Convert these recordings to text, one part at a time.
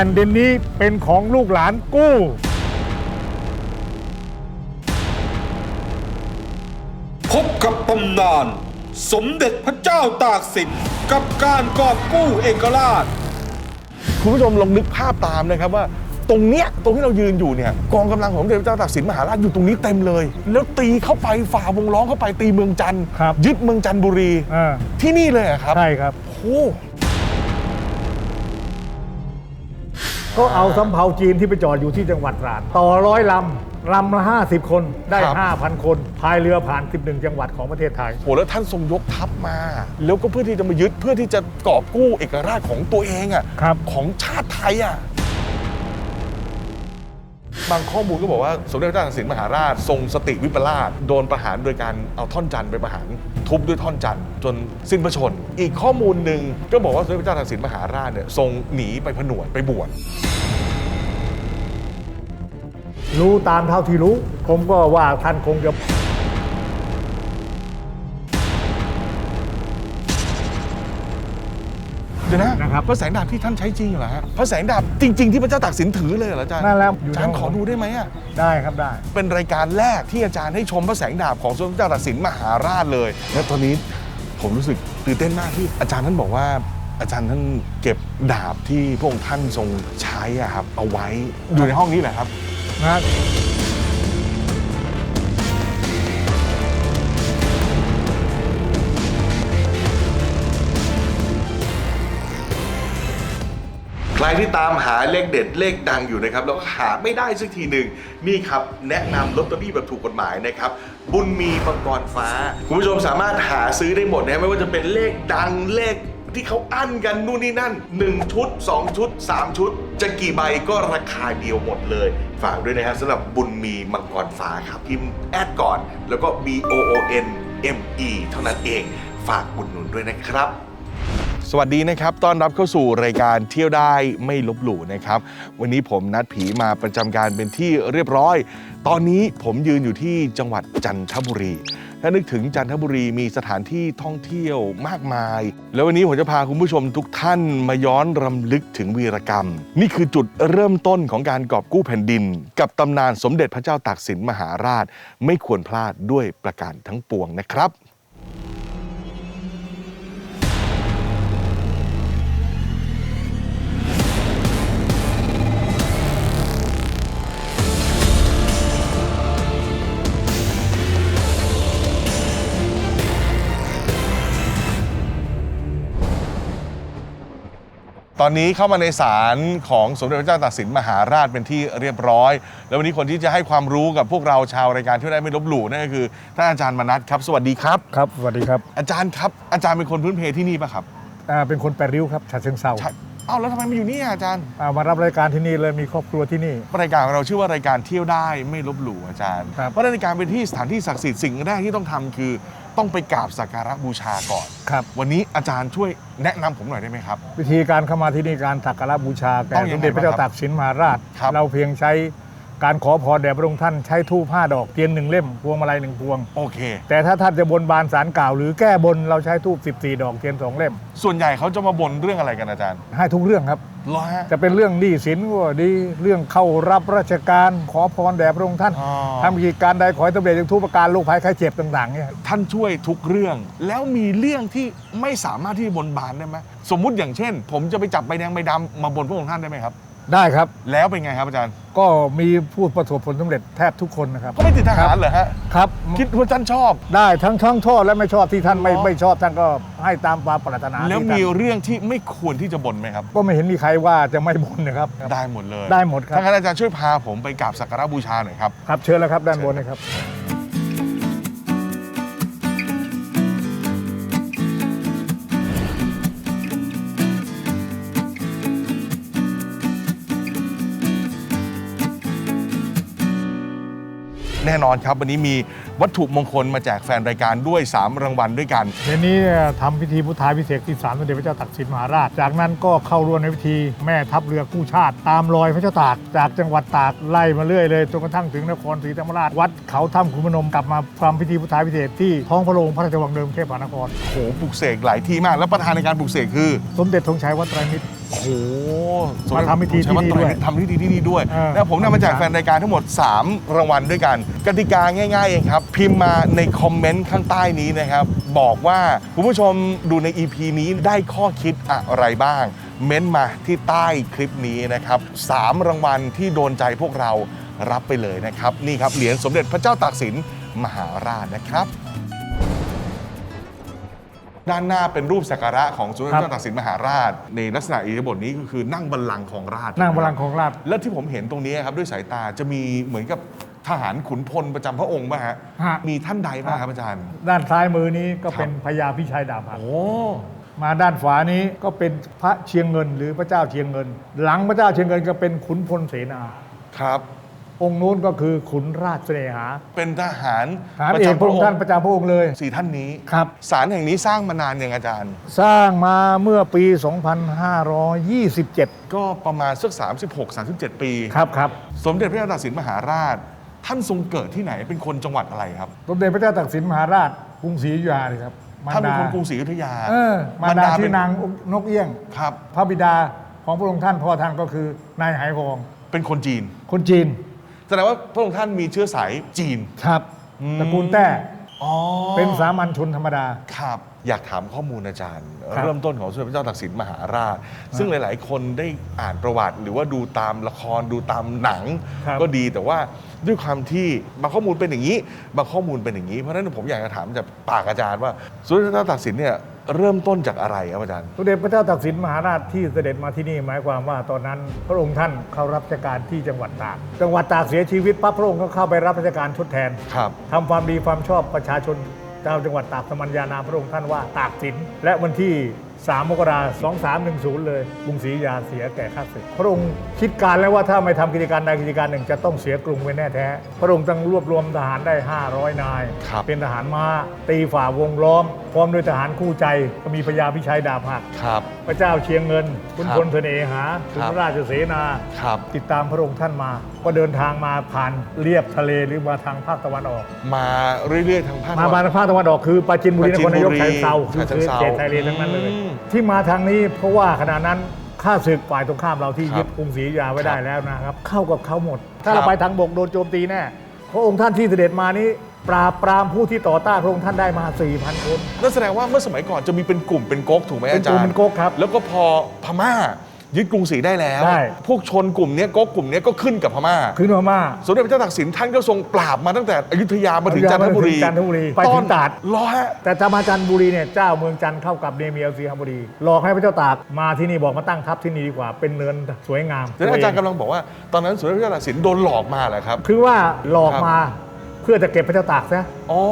ผ่นดินนี้เป็นของลูกหลานกู้ พบกับตำนาน สมเด็จพระเจ้าตากสินกับการกอบกู้เอกราช คุณผู้ชมลองนึกภาพตามนะครับว่า ตรงเนี้ยตรงที่เรายืนอยู่เนี่ยกองกำลังของสมเด็จพระเจ้าตากสินมหาราชอยู่ตรงนี้เต็มเลย แล้วตีเข้าไปฝ่าวงล้อมเข้าไปตีเมืองจันทร์ครับยึดเมืองจันทบุรี อ่า ที่นี่เลยเหรอครับใช่ครับ โอ้โห ก็เอาสำเภาจีนที่ไปจอดอยู่ที่จังหวัดตราด ต่อร้อยลำลำละ50 คนได้5,000 คนพายเรือผ่าน 11 จังหวัดของประเทศไทย โหแล้วท่านทรงยกทัพมา แล้วก็เพื่อที่จะมายึดเพื่อที่จะกอบกู้เอกราชของตัวเองอะครับ ของชาติไทยอะ บางข้อมูลก็บอกว่าสมเด็จพระเจ้าตากสินมหาราช ทรงสติวิปลาสโดนประหารโดยการเอาท่อนจันทร์ไปประหารทุบด้วยท่อนจันทร์จนสิ้นพระชนม์อีกข้อมูลหนึ่งก็บอกว่าสมเด็จพระเจ้าตากสินมหาราชเนี่ยทรงหนีไปผนวดไปบวช รู้ตามเท่าที่รู้ ผมก็ว่าท่านคงจะ เดี๋ยวนะนะครับ พระแสงดาบที่ท่านใช้จริงเหรอฮะพระแสงดาบจริง ๆ ที่พระเจ้าตากสินถือเลยเหรออาจารย์นั่นแหละอยู่อาจารย์ในขอดูได้ไหมอะได้ครับได้ เป็นรายการแรกที่อาจารย์ให้ชมพระแสงดาบของสมเด็จพระเจ้าตากสินมหาราชเลย และตอนนี้ผมรู้สึกตื่นเต้นมากที่อาจารย์ท่านบอกว่า อาจารย์ท่านเก็บดาบที่พระองค์ท่านทรงใช้อะครับเอาไว้อยู่ในห้องนี้แหละครับ นะใคร รที่ตามหาเลขเด็ดเลขดังอยู่นะครับแล้วหาไม่ได้สักทีหนึ่งนี่ครับแนะนำลอตเตอรี่แบบถูกกฎหมายนะครับบุญมีมังกรฟ้า คุณผู้ชมสามารถหาซื้อได้หมดนะไม่ว่าจะเป็นเลขดังเลขที่เขาอั้นกันนู่นนี่นั่น 1 ชุด 2 ชุด 3 ชุด จะกี่ใบก็ราคาเดียวหมดเลย ฝากด้วยนะครับสำหรับบุญมีมังกรฟ้าครับพิมพ์แอดก่อน แล้วก็ B O O N M E เท่านั้นเอง ฝากอุดหนุนด้วยนะครับ สวัสดีนะครับ ต้อนรับเข้าสู่รายการเที่ยวได้ไม่ลบหลู่นะครับ วันนี้ผมนัดผีมาประจำการเป็นที่เรียบร้อย ตอนนี้ผมยืนอยู่ที่จังหวัดจันทบุรี ถ้านึกถึงจันทบุรีมีสถานที่ท่องเที่ยวมากมาย แล้ววันนี้ผมจะพาคุณผู้ชมทุกท่านมาย้อนรำลึกถึงวีรกรรม นี่คือจุดเริ่มต้นของการกอบกู้แผ่นดิน กับตำนานสมเด็จพระเจ้าตากสินมหาราช ไม่ควรพลาดด้วยประการทั้งปวงนะครับ อนนี้เข้ามาในศาลของสมเด็จพระเจ้าตากสินมหาราชเป็นที่เรียบร้อย แล้ววันนี้คนที่จะให้ความรู้กับพวกเราชาวรายการเที่ยวได้ไม่ลบหลู่นั่นก็คือท่านอาจารย์มนัทครับ สวัสดีครับ ครับสวัสดีครับอาจารย์ครับอาจารย์เป็นคนพื้นเพที่นี่ปะครับอ่าเป็นคนแปดริ้วครับฉะเชิงเซาใช่เอ้าแล้วทำไมมาอยู่นี่อะอาจารย์อ่ามารับรายการที่นี่เลยมีครอบครัวที่นี่ รายการของเราชื่อว่ารายการเที่ยวได้ไม่ลบหลู่อาจารย์ ครับ เพราะในการเป็นที่สถานที่ศักดิ์สิทธิ์สิ่งแรกที่ต้องทำคือ ต้องไปกราบสักการะบูชาก่อน ครับ วันนี้อาจารย์ช่วยแนะนำผมหน่อยได้ไหมครับ วิธีการเข้ามาที่นี่การสักการะบูชาแก่ต้องยัสงมไงเด็จพระเจ้าบ้างครับตากสินมหาราช ครับ เราเพียงใช้ การขอพรแด่พระองค์ท่านใช้ทูปห้าดอกเทียนหนึ่งเล่มพวงมาลัยหนึ่งพวง โอเค แต่ถ้าท่านจะบนบานสารกล่าว หรือแก้บนเราใช้ทูบ14 ดอกเทียนสองเล่ม ส่วนใหญ่เขาจะมาบ่นเรื่องอะไรกันอาจารย์ให้ทุกเรื่องครับ เหรอฮะ จะเป็นเรื่องหนี้สินก็ดีเรื่องเข้ารับราชการขอพรแด่พระองค์ท่านอ๋อ ทำกิจการใดขอให้สำเร็จทุกประการโรคภัยไข้เจ็บต่างๆเนี่ยท่านช่วยทุกเรื่อง แล้วมีเรื่องที่ไม่สามารถที่จะบนบานได้ไหมสมมุติอย่างเช่น ผมจะไปจับใบแดงใบดำมาบนพระองค์ท่านได้ไหมครับ ได้ครับ แล้วเป็นไงครับอาจารย์ ก็มีผู้ประสบผลสำเร็จแทบทุกคนนะครับ ก็ไม่ติดทหารเหรอฮะ ครับคิดว่าท่านชอบ ได้ทั้งทั้งชอบและไม่ชอบที่ท่านไม่อ๋อไม่ชอบท่านก็ให้ตามความปรารถนาแล้วที่มีท่านเรื่องที่ไม่ควรที่จะบ่นไหมครับ ก็ไม่เห็นมีใครว่าจะไม่บ่นนะครับ ได้หมดเลยได้หมดครับ ถ้างั้นอาจารย์ช่วยพาผมไปกราบสักการะบูชาหน่อยครับ ครับเชิญแล้วครับด้านบนนะครับ น่นอนครับ วันนี้มีวัตถุมงคลมาแจกแฟนรายการด้วย 3 รางวัลด้วยกันเดี๋ยวนี้ทำพิธีพุทธาพิเศษกที่ศาลสมเด็จพระเจ้าตากสินมหาราช จากนั้นก็เข้าร่วมในพิธีแม่ทัพเรือกู้ชาติ ตามรอยพระเจ้าตากจากจังหวัดตากไล่มาเรื่อยเลยจนกระทั่งถึงนครศรีธรรมราชวัดเขาถ้ำขุนพนมกลับมาทำพิธีพุทธาพิเศษกที่ท้องพระโรงพระราชวังเดิมเทพมหานครโอ้โหปลุกเสกหลายที่มาก แล้วประธานในการปลุกเสกคือ สมเด็จธงชัยวัดไตรมิตร โอ้โหมาทำพิธีที่นี่ด้วยทำพิธีที่นี่ด้วยเออแล้วผมนำมาแจกแฟนรายการทั้งหมด 3 รางวัลด้วยกัน กติกาง่ายๆเองครับ พิมพ์มาในคอมเมนต์ข้างใต้นี้นะครับ บอกว่าคุณผู้ชมดูใน EP นี้ได้ข้อคิดอะไรบ้าง เม้นต์มาที่ใต้คลิปนี้นะครับสามรางวัลที่โดนใจพวกเรารับไปเลยนะครับ นี่ครับเหรียญสมเด็จพระเจ้าตากสินมหาราชนะครับ ด้านหน้าเป็นรูปสักการะของสมเด็จพระเจ้าตากสินมหาราช ในลักษณะอิริยาบถนี้ก็คือนั่งบัลลังก์ของราชนั่งบนลังก์ของราช แล้วที่ผมเห็นตรงนี้ครับด้วยสายตาจะมีเหมือนกับทหารขุนพลประจำพระองค์ป่ะฮะฮะ มีท่านใดบ้างครับอาจารย์ ด้านซ้ายมือนี้ก็เป็นครับพญาพิชัยดาบหักโอ้ มาด้านขวานี้ก็เป็นพระเชียงเงินหรือพระเจ้าเชียงเงิน หลังพระเจ้าเชียงเงินก็เป็นขุนพลเสนา ครับ องค์นู้นก็คือขุนราชเสน่หาเป็นทหารทหารเอกพระองค์ท่านประจำพระองค์เลยสี่ท่านนี้ครับศาลแห่งนี้สร้างมานานยังอาจารย์ สร้างมาเมื่อปี 2527 ก็ประมาณสัก36-37 ปีครับครับสมเด็จพระเจ้าตากสินมหาราช ท่านทรงเกิดที่ไหนเป็นคนจังหวัดอะไรครับสมเด็จพระเจ้าตากสินมหาราชกรุงศรีอยุธยาเลยครับมารท่านเป็นดาคนกรุงศรีอยุธยาเออมารดาเป็ชื่อนางนกเอี้ยงครับ พระบิดาของพระองค์ท่านพ่อท่านก็คือนายไหหองเป็นคนจีน คนจีน แสดงว่าพระองค์ท่านมีเชื้อสายจีน ครับอืม ตระกูลแต้อ๋อเป็นสามัญชนธรรมดา ครับ อยากถามข้อมูลอาจารย์ ครับ เริ่มต้นของสมเด็จพระเจ้าตากสินมหาราช ซึ่งหลาย ๆ คนได้อ่านประวัติ หรือว่าดูตามละครดูตามหนัง ครับก็ดีแต่ว่าด้วยความที่บางข้อมูลเป็นอย่างนี้ บางข้อมูลเป็นอย่างนี้ เพราะฉะนั้นผมอยากจะถามจากปากอาจารย์ว่าสมเด็จพระเจ้าตากสินเนี่ย เริ่มต้นจากอะไรครับอาจารย์สมเด็จพระเจ้าตากสินมหาราชที่เสด็จมาที่นี่หมายความว่าตอนนั้น พระองค์ท่านเข้ารับราชการที่จังหวัดตาก จังหวัดตากเสียชีวิตปั๊บพระองค์ก็เข้าไปรับราชการทดแทนครับ ทำความดีความชอบประชาชนชาวจังหวัดตากสมัญญานามพระองค์ท่านว่าตากสิน และวันที่ 3 มกราคม2310 เลยกรุงศรีอยุธยาเสียแก่ข้าศึก พระองค์คิดการแล้วว่าถ้าไม่ทำกิจการใดกิจการหนึ่งจะต้องเสียกรุงไว้แน่แท้ พระองค์ต้องรวบรวมทหารได้ 500 นาย ครับ เป็นทหารม้าตีฝ่าวงล้อมพ ร้อมด้วยทหารคู่ใจก็มีพญาพิชัยดาบหัก ครับ พระเจ้าเชียงเงินคุณครับพลเสน่หาคุณครับพระราชเสนา ครับ ติดตามพระองค์ท่านมา ก็เดินทางมาผ่านเรียบทะเลหรือมาทางภาคตะวันออก มาเรื่อยๆทางภาคมาตะบาวันนภาคตะวันออกคือปราจินบุรีปนราจีคนรนายกบุรีชายเซาคือฉะเชิงเทราเขตไทยเลนทั้งนั้นเลยอืมที่มาทางนี้เพราะว่าขณะนั้นข้าศึกฝ่ายตรงข้ามเราที่ครับยึดกรุงศรีอยุธยาไว้ครับได้แล้วนะครับ เข้ากับเขาหมด ถ้าครัเราบไปทางบกโดนโจมตีแน่ พระองค์ท่านที่เสด็จมานี้ ปราบปรามผู้ที่ต่อต้านพระองค์ท่านได้มา 4,000 คน นั่นแสดงว่าเมื่อสมัยก่อนจะมีเป็นกลุ่มเป็นก๊กถูกไหมเป็นอากจารลุ่มย์เป็นก๊กครับ แล้วก็พอพม่า ยึดกรุงศรีได้แล้ว ได้ พวกชนกลุ่มเนี้ยก๊กกลุ่มเนี้ยก็ขึ้นกับพม่า คือโนมาสมเด็จพระเจ้าตากสินท่านก็ทรงปราบมาตั้งแต่อยุธยามาถึงจันทบุรีจันทบุรีไปถึงตราดรอฮะ แต่จะมาจันทบุรีเนี่ยเจ้าเมืองจันทร์เข้ากับเนเมียลสีหบุรีหลอกให้พระเจ้าตากมาที่นี่บอกมาตั้งทัพที่นี่ดีกว่าเป็นเนินสวยงามแล้วอาจารย์กำลังบอกว่าตอนนั้นสมเด็จพระเจ้าตากสินโดนหลอกมาเหรอครับ คือว่าหลอกครับมาเพื่อจะเก็บพระเจ้าตากซะอ๋อ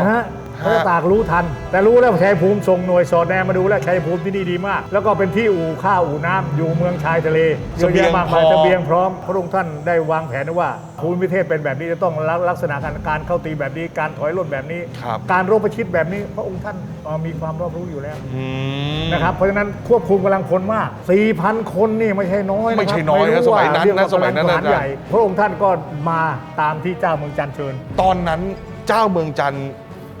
นะฮะ พระเจ้าตากรู้ทัน แต่รู้แล้วชัยภูมิส่งหน่วยสอดแนมมาดูแล้วชัยภูมิที่นี่ดีมาก แล้วก็เป็นที่อู่ข้าวอู่น้ำอยู่เมืองชายทะเลเยอะแยะมากมายเสบียงพร้อมพระองค์ท่านได้วางแผนไว้ว่าภูมิประเทศเป็นแบบนี้จะต้องลักษณะการการเข้าตีแบบนี้การถอยร่นแบบนี้ครับการรบประชิดแบบนี้พระองค์ท่านเอ่อมีความรอบรู้อยู่แล้วอืมนะครับเพราะฉะนั้นควบคุมกำลังพลมาก 4,000 คนนี่ไม่ใช่น้อยะครับไม่ใช่น้อยนะรู้สมัยนั้นนะว่าเรีกว่าสมัยนั้นนะกำลังทหารใหญ่พระองค์ท่านก็มาตามที่เจ้าเมืองจันทร์เชิญ ตอนนั้นเจ้าเมืองจันทร์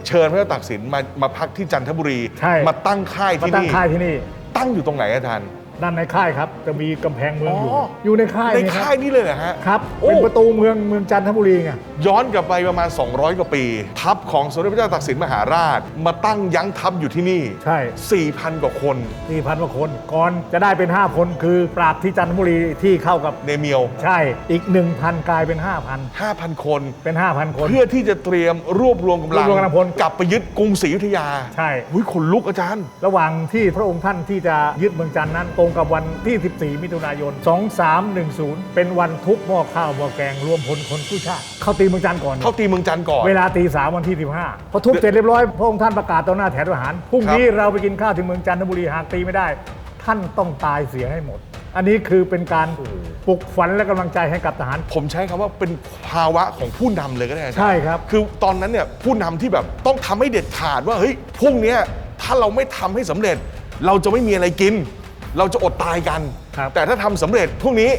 เชิญพระเจ้าตากสินมามาพักที่จันทบุรี ใช่ มาตั้งค่ายมาที่ตั้งนี่ ค่ายที่นี่ ตั้งอยู่ตรงไหนอาจารย์ ด้านในค่ายครับ จะมีกำแพงเมืองอยู่ อ๋ออยู่ในค่ายในนี่คค่ารัยบนี้เลยเหรอฮะ ครับ โอ้ เป็นประตูเมืองเมืองจันทบุรีไง ย้อนกลับไปประมาณ 200 กว่าปี ทัพของสมเด็จพระเจ้าตากสินมหาราช มาตั้งยั้งทัพอยู่ที่นี่ ใช่ 4,000 กว่าคน4,000กว่าคน ก่อนจะได้เป็น 5 คนคือปราบที่จันทบุรีที่เข้ากับ เนเมียว ใช่ อีก 1,000 กลายเป็น 5,000 5,000 คน เป็น 5,000 คน เพื่อที่จะเตรียมรวบรวมกำลังรวบรวมกำลังพลกลับไปยึดกรุงศรีอยุธยาใช่ หุยขนลุกอาจารย์ ระหว่างที่พระองค์ท่านที่จะยึดเมืองจันทร์นั้นตรงกับวันที่ 14 มิถุนายน 2310 เป็นวันทุบหม้อข้าวหม้อแกงรวมพลคนกู้ชาติ เข้าตีเมืองจันทร์ก่อน เข้าตีเมืองจันทร์ก่อน เวลาตีสามวันที่ 15 พอทุบเสร็จเรียบร้อยพระองค์ท่านประกาศต่อหน้าแถวทหารพรุ่งนี้เราไปกินข้าวที่เมืองจันทบุรีหากตีไม่ได้ ท่านต้องตายเสียให้หมดอันนี้คือเป็นการปลุกฝันและกำลังใจให้กับทหาร ผมใช้คำว่าเป็นภาวะของผู้นำเลยก็ได้อาจารย์ใช่ครับ คือตอนนั้นเนี่ยผู้นำที่แบบต้องทำให้เด็ดขาดว่าเฮ้ยพรุ่งเนี้ยถ้าเราไม่ทำให้สำเร็จ เราจะไม่มีอะไรกิน เราจะอดตายกัน ครับ แต่ถ้าทำสำเร็จพรุ่งนี้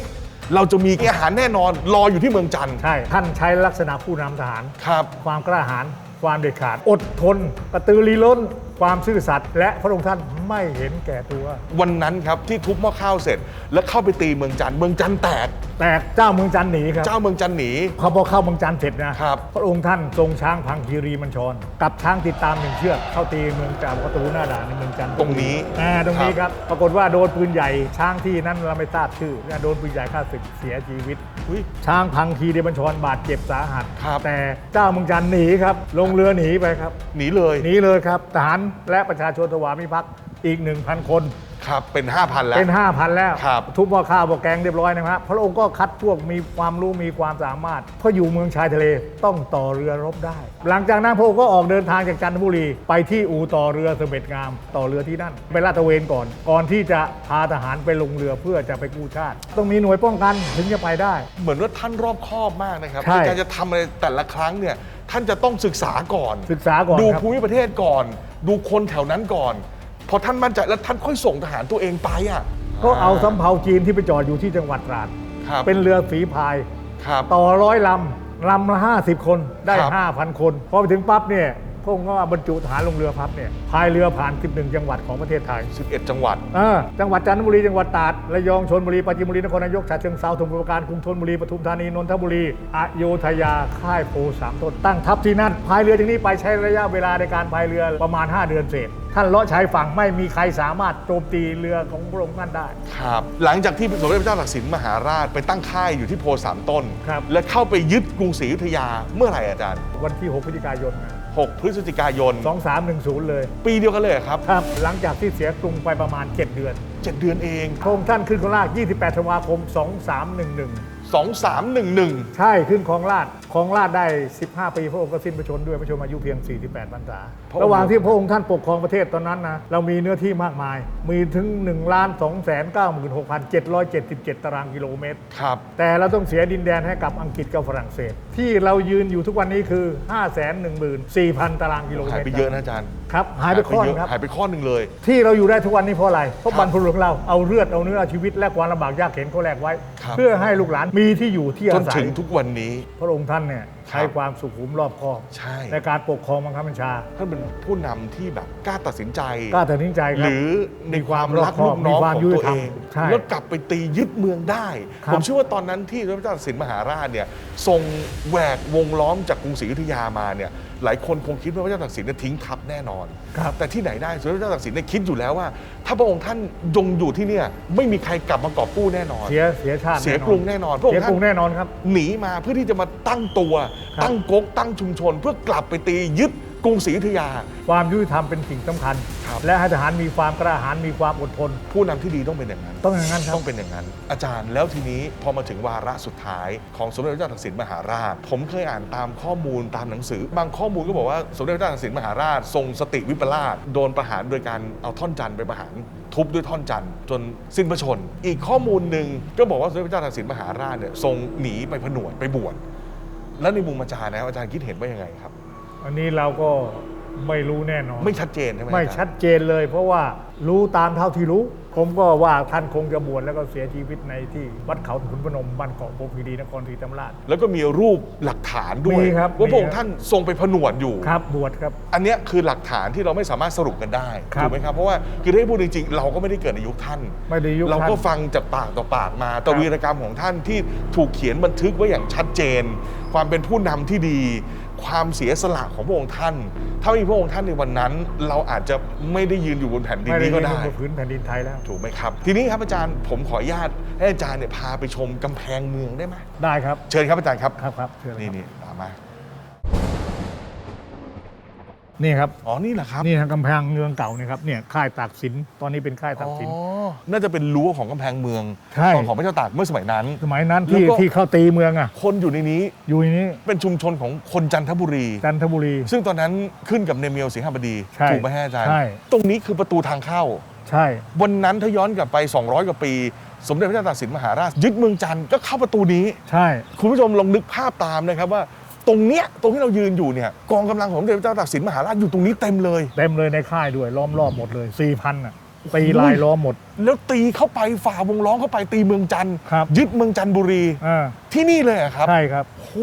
เราจะมีอาหารแน่นอนรออยู่ที่เมืองจันทร์ใช่ ท่านใช้ลักษณะผู้นำทหาร ครับ ความกล้าหาญความเด็ดขาด อดทนกระตือรือร้น ความซื่อสัตย์และพระองค์ท่านไม่เห็นแก่ตัว วันนั้นครับที่ทุบหม้อข้าวเสร็จ แล้วเข้าไปตีเมืองจันทร์เมืองจันทร์แตก แต่เจ้าเมืองจันทร์หนีครับเจ้าเมืองจันทร์หนี เขาพอเข้าเมืองจันทร์เสร็จนะครับ พระองค์ท่านทรงช้างพังคีรีมัญชรกับช้างติดตามหนึ่งเชือกเข้าตีเมืองจามประตูหน้าด่านในเมืองจันทร์ตรงนี้อ่าตรงนี้ครับ ปรากฏว่าโดนปืนใหญ่ช้างที่นั้นเราไม่ทราบชื่อโดนปืนใหญ่ฆ่าศึกเสียชีวิต อุ๊ย ช้างพังคีรีมัญชรบาดเจ็บสาหัส ครับ แต่เจ้าเมืองจันทร์หนีครับลงเรือหนีไปครับ หนีเลย หนีเลยครับทหารและประชาชนถวามิภักดิ์อีก 1,000 คน ครับ เป็น 5,000 แล้ว เป็น 5,000 แล้ว ครับ ทุบหม้อข้าวหม้อแกงเรียบร้อยนะครับพระองค์ก็คัดพวกมีความรู้มีความสามารถเพราะอยู่เมืองชายทะเลต้องต่อเรือรบได้ หลังจากนั้นพระองค์ก็ออกเดินทางจากจันทบุรี ไปที่อู่ต่อเรือเสม็ดงาม ต่อเรือที่นั่นไปลาดตระเวนก่อน ก่อนที่จะพาทหารไปลงเรือเพื่อจะไปกู้ชาติ ต้องมีหน่วยป้องกันถึงจะไปได้ เหมือนว่าท่านรอบคอบมากนะครับใช่ ในการจะทำอะไรแต่ละครั้งเนี่ย ท่านจะต้องศึกษาก่อน ศึกษาก่อนดูครับ ภูมิประเทศก่อน ดูคนแถวนั้นก่อน พอท่านมั่นใจแล้วท่านค่อยส่งทหารตัวเองไปอะก็เอาสำเภาจีนที่ไปจอดอยู่ที่จังหวัดตราด ครับเป็นเรือฝีพาย ครับ ต่อร้อยลำลำละ 50 คนได้ ครับ5,000 คน พอไปถึงปั๊บเนี่ย พระองค์ก็บรรจุทหารลงเรือพับเนี่ยพายเรือผ่าน 11 จังหวัดของประเทศไทย11 จังหวัดเออจังหวัดจันทบุรีจังหวัดตราดระยองชลบุรีปราจีนบุรีนครนายกฉะเชิงเทราสมุทรปราการกรุงธนบุรีปทุมธานีนนทบุรีอโยธยาค่ายโพสามต้นตั้งทัพที่นั่นพายเรือจากนี้ไปใช้ระยะเวลาในการพายเรือประมาณ 5 เดือนเศษท่านเลาะชายฝั่งไม่มีใครสามารถโจมตีเรือของพระองค์ท่านได้ ครับ หลังจากที่สมเด็จพระเจ้าตากสินมหาราชไปตั้งค่ายอยู่ที่โพสามต้นครับและเข้าไปยึดกรุงศรีอยุธยาเมื่อไหร่อาจารย์ วันที่ 6 พฤศจิกายนนะ 6 พฤศจิกายน 2310 เลย ปีเดียวกันเลยเหรอครับ ครับ หลังจากที่เสียกรุงไปประมาณ 7 เดือน 7 เดือนเองพระองค์ท่านขึ้นครองราช28ธันวาคม 2311 2311 ใช่ขึ้นครองราชค รองราชได้ 15 ปีพระองค์ก็สิ้นพระชนม์ด้วยพระชนม์อายุเพียง 48พรรษาพระองค์ระหว่างที่พระองค์ท่านปกครองประเทศตอนนั้นนะเรามีเนื้อที่มากมาย มีถึง 1 2 9 6 7 7 7 ตารางกิโลเมตร ครับ แต่เราต้องเสียดินแดนให้กับอังกฤษกับฝรั่งเศส ที่เรายืนอยู่ทุกวันนี้คือ 5 1 4 0 0 0 ตารางกิโลเมตรหายไปเยอะนะอาจารย์ครับหายไปข้อหเยนึงอะครับหายไปข้อหนึ่งเลย ที่เราอยู่ได้ทุกวันนี้เพราะอะไรเพราะครับบรรพบุรุษของเราเอาเลือดเอาเนื้อเอาชีวิตและความลำบากยากเข็นเขาแลกไว้ครับเพื่อให้ลูกหลานมีที่อยู่ที่จอานศัถึยงทุกวันนี้พระองค์ท่านเนี่ยใช้ครับความสุขุมรอบคอบใช่ ในการปกครองบังคับบัญชาท่านเป็นผู้นำที่แบบกล้าตัดสินใจ กล้าตัดสินใจคหรับ รือในความรักมีลูความกน้องมีความของยุติตัวธรรเอมงใช่แล้วกลับไปตียึดเมืองได้ ครับ ผมเชื่อว่าตอนนั้นที่พระเจ้าตากสินมหาราชเนี่ยทรงแหวกวงล้อมจากกรุงศรีอยุธยามาเนี่ย หลายคนคงคิดว่าพระเจ้าตากสินเนี่ยทิ้งทัพแน่นอนครับแต่ที่ไหนได้สมเด็จพระเจ้าตากสินเนี่ยคิดอยู่แล้วว่า ถ้าพระองค์ท่านยงอยู่ที่เนี่ยไม่มีใครกลับมากอบกู้แน่นอน เสียเสียชาติเสียกรุงแน่นอนพระองเสียค์ท่ากรุงนแน่นอนครับหนีมาเพื่อที่จะมาตั้งตัวครับตั้งก๊กตั้งชุมชน เพื่อกลับไปตียึด กรุงศรีอยุธยา ความยุติธรรมเป็นสิ่งสำคัญ ครับ และให้ทหารมีความกล้าหาญมีความอดทน ผู้นำที่ดีต้องเป็นอย่างนั้น ต้องอย่างนั้นครับ ต้องเป็นอย่างนั้น อาจารย์แล้วทีนี้พอมาถึงวาระสุดท้ายของสมเด็จพระเจ้าตากสินมหาราช ผมเคยอ่านตามข้อมูลตามหนังสือ บางข้อมูลก็บอกว่าสมเด็จพระเจ้าตากสินมหาราช ทรงสติวิปลาสโดนประหารโดยการเอาท่อนจันทร์ไปประหารทุบด้วยท่อนจันทร์จนสิ้นพระชนม์อีกข้อมูลหนึ่งก็บอกว่าสมเด็จพระเจ้าตากสินมหาราชเนี่ยทรงหนีไปผนวดไปบวชแล้วในมุมอาจารย์นะอาจารย์คิดเห็นว่ายังไงครับ อันนี้เราก็ไม่รู้แน่นอน ไม่ชัดเจนใช่ไหมไม่อาจารย์ชัดเจนเลย เพราะว่ารู้ตามเท่าที่รู้ ผมก็ว่าท่านคงจะบวชแล้วก็เสียชีวิตในที่วัดเขาขุนพนมบ้านเกาะโพธิ์คีรีนครศรีธรรมราช แล้วก็มีรูปหลักฐานด้วยมีครับว่าพระองมีค์ครับท่านทรงไปผนวดอยู่ ครับบวชครับ อันเนี้ยคือหลักฐานที่เราไม่สามารถสรุปกันได้ครับถูกไหมครับเพราะว่าคือถ้าให้พูดจริงๆ เราก็ไม่ได้เกิดในยุคท่าน ไม่ได้ยุคเราก็ท่านฟังจากปากต่อปากมา แต่ครับวีรกรรมของท่านที่ถูกเขียนบันทึกไว้อย่างชัดเจน ความเป็นผู้นำที่ดี ความเสียสละของพระองค์ท่าน ถ้าไม่มีพระองค์ท่านในวันนั้น เราอาจจะไม่ได้ยืนอยู่บนแผ่นดินไม่ได้นี้ยืก็นได้บนพื้นแผ่นดินไทยแล้ว ถูกไหมครับ ทีนี้ครับอาจารย์ผมขออนุญาตให้อาจารย์เนี่ยพาไปชมกำแพงเมืองได้ไหมได้ครับ เชิญครับอาจารย์ครับ ครับครับเชิญเลยนี่ครับ นี่ตามมา นี่ครับอ๋อนี่แหละครับนี่ทางกำแพงเมืองเก่านี่ครับเนี่ยค่ายตากสินตอนนี้เป็นค่ายตากสิน อ๋อน่าจะเป็นรั้วของกำแพงเมืองใช่ ของของพระเจ้าตากเมื่อสมัยนั้น สมัยนั้นที่แล้วก็ ที่เข้าตีเมืองอะ คนอยู่ในนี้อยู่ในนี้เป็นชุมชนของคนจันทบุรี จันทบุรี ซึ่งตอนนั้นขึ้นกับเนเมียวสิงหบดีใช่ถูกไหมฮะอาจารย์ ใช่ ตรงนี้คือประตูทางเข้า ใช่ วันนั้นถ้าย้อนกลับไป 200 กว่าปี สมเด็จพระเจ้าตากสินมหาราช ยึดเมืองจันทร์ก็เข้าประตูนี้ ใช่ คุณผู้ชมลองนึกภาพตามนะครับว่า ตรงเนี้ยตรงที่เรายืนอยู่เนี่ยกองกำลังของสมเด็จพระเจ้าตากสินมหาราชอยู่ตรงนี้เต็มเลย เต็มเลยในค่ายด้วยล้อมรอบหมดเลย4ี่พันอะตีลายล้อมหมด แล้วตีเข้าไปฝ่าวงล้อมเข้าไปตีเมืองจันทร์ครับ ยึดเมืองจันทบุรีอ่าที่นี่เลยเหรอครับใช่ครับ โอ้โห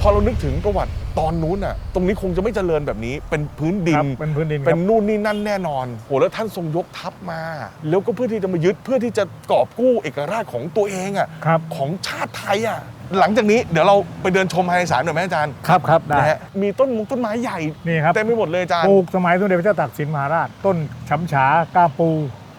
พอเรานึกถึงประวัติตอนนู้นอะตรงนี้คงจะไม่เจริญแบบนี้ เป็นพื้นดิคนรับเป็นพื้นดินคเป็รับนนู่นนี่นั่นแน่นอนโหแล้วท่านทรงยกทัพมา แล้วก็เพื่อที่จะมายึดเพื่อที่จะกอบกู้เอกราชของตัวเองอะครับ ของชาติไทยอะ หลังจากนี้เดี๋ยวเราไปเดินชมภายในศาลหน่อยไหมอาจารย์ครับครับได้นะฮะมีต้นมงต้นไม้ใหญ่นี่ครับเต็มไปหมดเลยอาจารย์ ปลูกสมัยสมเด็จพระเจ้าตากสินมหาราช ต้นฉำฉากาปู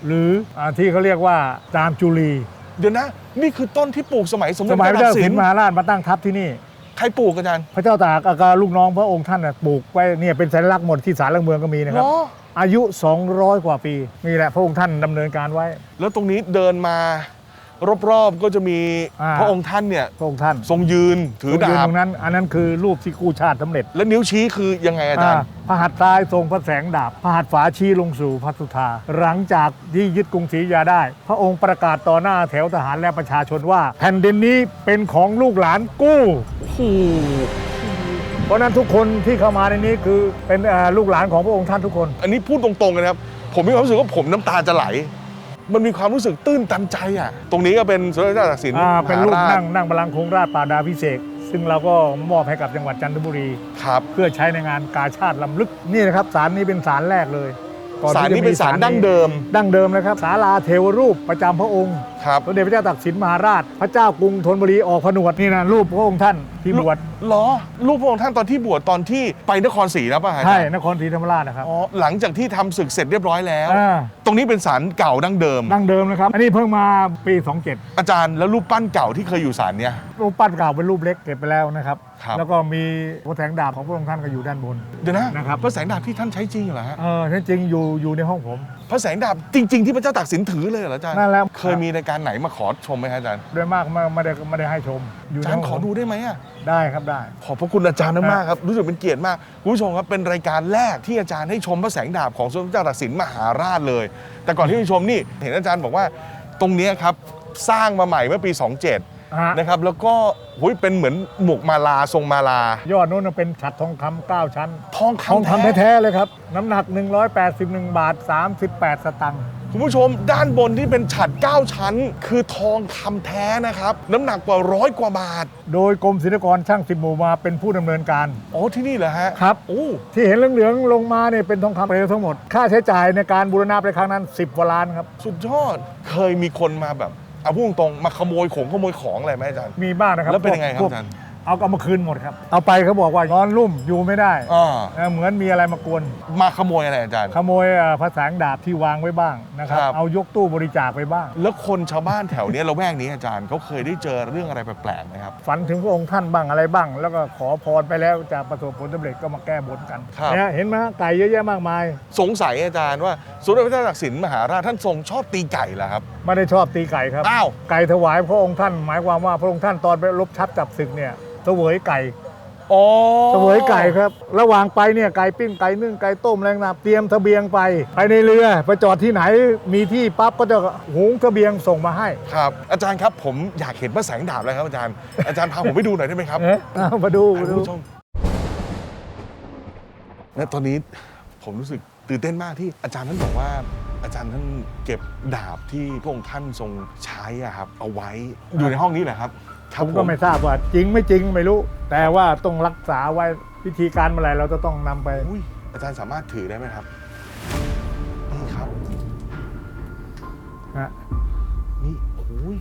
หรืออาที่เขาเรียกว่าจามจุลีเดี๋ยวนะ นี่คือต้นที่ปลูกสมัยสมสเด็จพมัยระพระเจ้าเจ้าตากตากสิสินนมหาราชมาตั้งทัพที่นี่ ใครปลูกอาจารย์พระเจ้าตากอาการลูกน้องพระองค์ท่านน่ะปลูกไว้เนี่ยเป็นสัญลักษณ์หมดที่ศาลหลักเมืองก็มีนะครับเหรออายุ 200 กว่าปีนี่แหละพระองค์ท่านดำเนินการไว้ แล้วตรงนี้เดินมา รอบๆก็จะมีอ่า พระองค์ท่านเนี่ยพระองค์ท่านทรงยืนถือยืนดาบตรงนั้น อันนั้นคือรูปที่กู้ชาติสำเร็จแล้วนิ้วชี้คือยังไงอาจารย์อ่าพระหัตถ์ซ้ายทรงพระแสงดาบพระหัตถ์ฝาชี้ลงสู่พระสุธาหลังจากที่ยึดกรุงศรีอยุธยาได้ พระองค์ประกาศต่อหน้าแถวทหารและประชาชนว่า แผ่นดินนี้เป็นของลูกหลานกู้โอ้โหเพราะฉะนั้นทุกคนที่เข้ามาในนี้คือเป็นเอ่อลูกหลานของพระองค์ท่านทุกคน อันนี้พูดตรงๆกันนะครับ ผมมีความรู้สึกว่าผมน้ำตาจะไหล มันมีความรู้สึกตื้นตันใจอะ ตรงนี้ก็เป็นสมเด็จพระเจ้าตากสินอ่าเป็นรูปมหาาชนั่งนั่งบัลลังก์โคงราชปราดาพิเศษกซึ่งเราก็มอบให้กับจังหวัดจันทบุรี ครับเพื่อใช้ในงานกาชาติลำลึกนี่นะครับศาลนี้เป็นศาลแรกเลยก่อศาลที่นี้จะเป็นศาลดั้งเดิม ดั้งเดิมนะครับศาลาเทวรูปประจำพระองค์ ครับสมเด็จพระเจ้าตากสินมหาราช พระเจ้ากรุงธนบุรีออกผนวดนี่นะรูปพระองค์ท่านที่บวชเหรอรูปพระองค์ท่านตอนที่บวชตอนที่ไปนครศรีแล้วป่ะฮะใช่นครศรีธรรมราชนะครับอ๋อหลังจากที่ทำศึกเสร็จเรียบร้อยแล้วอ่าตรงนี้เป็นศาลเก่าดั้งเดิมดั้งเดิมนะครับ อันนี้เพิ่งมาปี 27 อาจารย์แล้วรูปปั้นเก่าที่เคยอยู่ศาลเนี่ยรูปปั้นเก่าเป็นรูปเล็กเก็บไปแล้วนะครับครับแล้วก็มีพระแสงดาบของพระองค์ท่านก็อยู่ด้านบนเดี๋ยวนะนะครับพระแสงดาบที่ท่านใช้จริงเหรอฮะเออที่จริงอยู่อยู่ในห้องผมพระแสงดาบจริง ๆ ที่พระเจ้าตากสินถือเลยเหรออาจารย์นั่นแหละ เคยมีรายการไหนมาขอชมไหมฮะอาจารย์โดยมากไม่ไม่ได้ไม่ได้ให้ชมอยู่อาในจารห้ย์องขอผมดูได้ไหมอะได้ครับได้ ขอบพระคุณอาจารย์มากๆครับรู้สึกเป็นเกียรติมากคุณผู้ชมครับเป็นรายการแรกที่อาจารย์ให้ชมพระแสงดาบของสมเด็จพระเจ้าตากสินมหาราชเลย แต่ก่อนที่จะชมนี่เห็นอาจารย์บอกว่าตรงเนี้ยครับสร้างมาใหม่เมื่อปี 27 ฮะ นะครับแล้วก็หุยเป็นเหมือนหมวกมาลาทรงมาลา ยอดนู้นนะเป็นฉัดทองคำเก้าชั้น ทองทองคำคำแท้แท้ๆเลยครับ น้ำหนัก 181 บาท 38 สตังค์คุณผู้ชมด้านบนที่เป็นฉัด9 ชั้น คือทองคำแท้นะครับ น้ำหนักกว่าร้อยกว่าบาทโดยกรมศิลปากรช่างสิบหมู่มาเป็นผู้ดำเนินการอ๋อที่นี่เหรอฮะครับ โอ้ที่เห็นเหลืองๆลงมาเนี่ยเป็นทองคำเปลวทั้งหมด ค่าใช้จ่ายในการบูรณะไปครั้งนั้น 10กว่าล้านครับ สุดยอดเคยมีคนมาแบบ เอาพูดตรงๆมาขโมยของขโมยของอะไรไหมอาจารย์ มีบ้างนะครับแล้วเป็นยังไงครับพวกอาจารย์ เอาเอามาคืนหมดครับ เอาไปเขาบอกว่านอนรุ่มอยู่ไม่ได้อ่า เออเหมือนมีอะไรมากวน มาขโมยอะไรอาจารย์ ขโมยเอ่อพระแสงดาบที่วางไว้บ้างนะครับ ครับ เอายกตู้บริจาคไปบ้าง แล้วคนชาวบ้านแถวเนี้ยละแวกนี้อาจารย์เขาเคยได้เจอเรื่องอะไรแปลกๆไหมครับ ฝันถึงพระองค์ท่านบ้างอะไรบ้าง แล้วก็ขอพรไปแล้วจะประสบผลสำเร็จก็มาแก้บนกันครับ เนี่ยเห็นไหมฮะไก่เยอะแยะมากมาย สงสัยอาจารย์ว่าสมเด็จพระเจ้าตากสินมหาราชท่านทรงชอบตีไก่เหรอครับ ไม่ได้ชอบตีไก่ครับ อ้าว ไก่ถวายพระองค์ท่าน หมายความว่าพระองค์ท่านตอนไปรบชับจับศึกเนี่ย เสวยไก่อ๋อเสวยไก่ครับ ระหว่างไปเนี่ยไก่ปิ้งไก่นึ่งไก่ต้มแรงนาเตรียมเสบียงไปไปในเรือไปจอดที่ไหนมีที่ปั๊บก็จะหุงเสบียงส่งมาให้ ครับ อาจารย์ครับผมอยากเห็นพระแสงดาบแล้วครับอาจารย์อาจารย์พาผมไปดูหน่อยได้ไหมครับเอ๊ะเอามาดูมาคุณดู ผู้ชมและตอนนี้ผมรู้สึกตื่นเต้นมากที่อาจารย์ท่านบอกว่า อาจารย์ท่านเก็บดาบที่พระองค์ท่านทรงใช้อะครับ เอาไว้อยู่ในห้องนี้แหละครับค ผรับมก็ไม่ทราบว่าจริงไม่จริงไม่รู้ แต่ว่าต้องรักษาไว้วิธีการเมื่อไหรเราจะต้องนำไป อุ้ยอาจารย์สามารถถือได้ไหมครับนี่ครับนะนี่โอ้ย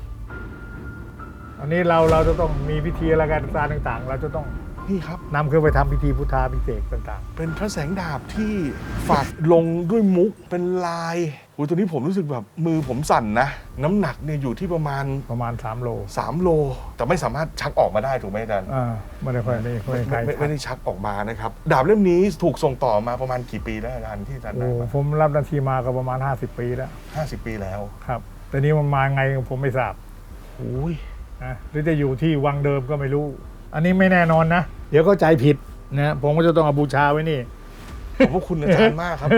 อันนี้เราเราจะต้องมีพิธีอะไรกันต่างๆ เราจะต้องนี่ครับ นำขึ้นไปทำพิธีพุทธาพิเศษกต่างเป็นพระแสงดาบที่ฝักลงด้วยมุกเป็นลาย โอ้ยตัวนี้ผมรู้สึกแบบมือผมสั่นนะ น้ำหนักเนี่ยอยู่ที่ประมาณๆประมาณ 3 โล3 โล แต่ไม่สามารถชักออกมาได้ถูกไหมอาจารย์อ่าไม่ได้ค่อยได้ค่อยไม่ใครไม่ไม่ได้ชักออกมานะครับ ดาบเล่มนี้ถูกส่งต่อมาประมาณกี่ปีแล้วอาจารย์ที่อาจารย์โอ้ได้มาผมรับหนาทีมาก็ประมาณ 50 ปีแล้วห้าสิบปีแล้วครับ แต่นี้มันมาไงผมไม่ทราบโอ้ยนะหรือจะอยู่ที่วังเดิมก็ไม่รู้ อันนี้ไม่แน่นอนนะ เดี๋ยวก็ใจผิดนะผมก็จะต้องเอาบูชาไว้นี่ขอบพระคุณอาจารย์มากครับ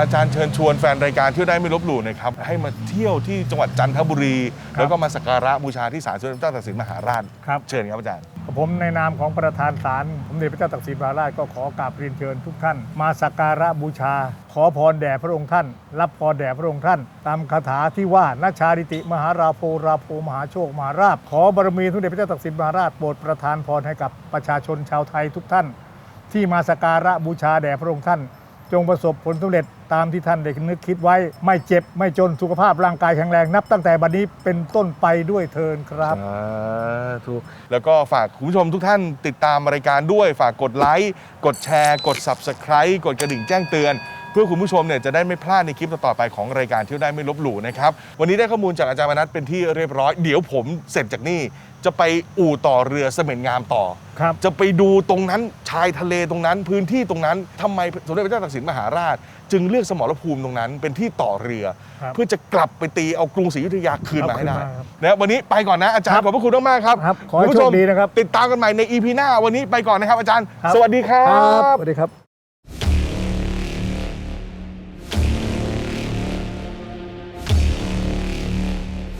อาจารย์เชิญชวนแฟนรายการเที่ยวได้ไม่ลบหลู่หนะครับให้มาเที่ยวที่จังหวัดจันทบุรี แล้วก็มาสักการะบูชาที่ศาลสมเด็จพระเจ้าตากสินมหาราชครับ เชิญครับอาจารย์ ผมในนามของประธานศาลสมเด็จพระเจ้าตากสินมหาราชก็ขอกราบเรียนเชิญทุกท่าน มาสักการะบูชา ขอพรแด่พระองค์ท่าน รับพรแด่พระองค์ท่าน ตามคาถาที่ว่านาชาดิติมหาราโพราโพมหาโชคมหาราภขอบารมีสมเด็จพระเจ้าตากสินมหาราชโปรดประทานพรให้กับประชาชนชาวไทยทุกท่าน ที่มาสักการะบูชาแด่พระองค์ท่าน จงประสบผลสำเร็จตามที่ท่านได้นึกคิดไว้ ไม่เจ็บไม่จนสุขภาพร่างกายแข็งแรงนับตั้งแต่บัดนี้เป็นต้นไปด้วยเทินครับ สาธุแล้วก็ฝากคุณผู้ชมทุกท่านติดตามรายการด้วย ฝากกดไลค์ กดแชร์ กด Subscribe กดกระดิ่งแจ้งเตือน เพื่อคุณผู้ชมเนี่ยจะได้ไม่พลาดในคลิปต่อๆไปของรายการเที่ยวได้ไม่ลบหลู่นะครับ วันนี้ได้ข้อมูลจากอาจารย์มนัทเป็นที่เรียบร้อย เดี๋ยวผมเสร็จจากนี่ จะไปอู่ต่อเรือเสม็นงามต่อ ครับ จะไปดูตรงนั้นชายทะเลตรงนั้น พื้นที่ตรงนั้นทำไมสมเด็จพระเจ้าตากสินมหาราช จึงเลือกสมรภูมิตรงนั้น เป็นที่ต่อเรือ ครับเพื่อจะกลับไปตีเอากรุงศรีอยุธยาคืนมาให้ได้เอาคืนมาครับนะวันนี้ไปก่อนนะอาจารครัย์บขอบพระคุณมากๆครับครับขอให้ณผู้ชมโชคดีนะครับ ติดตามกันใหม่ใน EP หน้าวันนี้ไปก่อนนะครับอาจารย์ครับสวัสดีครับสวัสดีครับ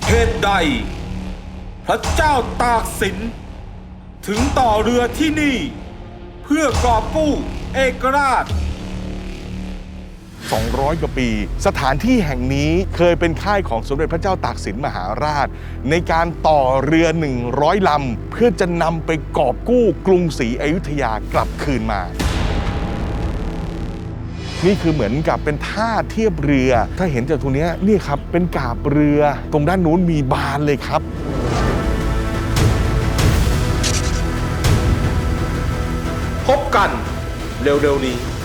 เหตุใด พระเจ้าตากสิน ถึงต่อเรือที่นี่ เพื่อกอบกู้เอกราช 200 กว่าปี สถานที่แห่งนี้เคยเป็นค่ายของสมเด็จพระเจ้าตากสินมหาราช ในการต่อเรือ 100 ลำ เพื่อจะนำไปกอบกู้กรุงศรีอยุธยากลับคืนมา นี่คือเหมือนกับเป็นท่าเทียบเรือ ถ้าเห็นจากตรงเนี้ยนี่ครับเป็นกาบเรือ ตรงด้านนู้นมีบานเลยครับ พบกันเร็วๆนี้